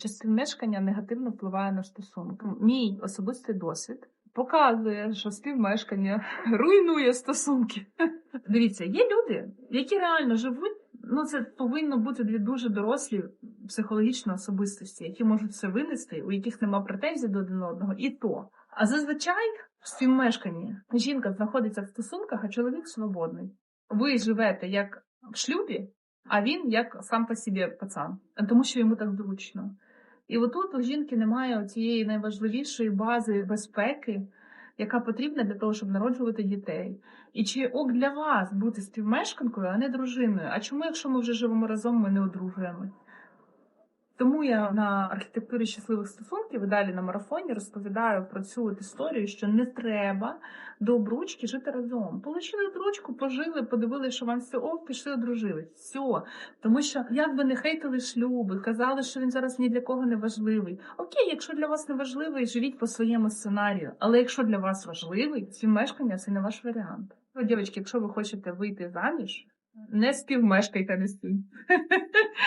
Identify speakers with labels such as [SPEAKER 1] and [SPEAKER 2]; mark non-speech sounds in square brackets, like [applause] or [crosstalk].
[SPEAKER 1] чи співмешкання негативно впливає на стосунки. Мій особистий досвід показує, що співмешкання [laughs] руйнує стосунки. [laughs] Дивіться, є люди, які реально живуть. Ну, це повинно бути дві дуже дорослі психологічні особистості, які можуть це винести, у яких нема претензій до один одного, і то. А зазвичай в співмешканні жінка знаходиться в стосунках, а чоловік свободний. Ви живете як в шлюбі, а він як сам по собі пацан, тому що йому так зручно. І отут у жінки немає цієї найважливішої бази безпеки, яка потрібна для того, щоб народжувати дітей. І чи ок для вас бути співмешканкою, а не дружиною? А чому, якщо ми вже живемо разом, ми не одружуємо? Тому я на архітектурі щасливих стосунків і далі на марафоні розповідаю про цю історію, що не треба до обручки жити разом. Получили обручку, пожили, подивилися, що вам все ок, пішли одружились. Все. Тому що як би не хейтили шлюби, казали, що він зараз ні для кого не важливий. Окей, якщо для вас не важливий, живіть по своєму сценарію. Але якщо для вас важливий, співмешкання це не ваш варіант. О, дівчатки, якщо ви хочете вийти заміж, не співмешкайте не цим. [laughs]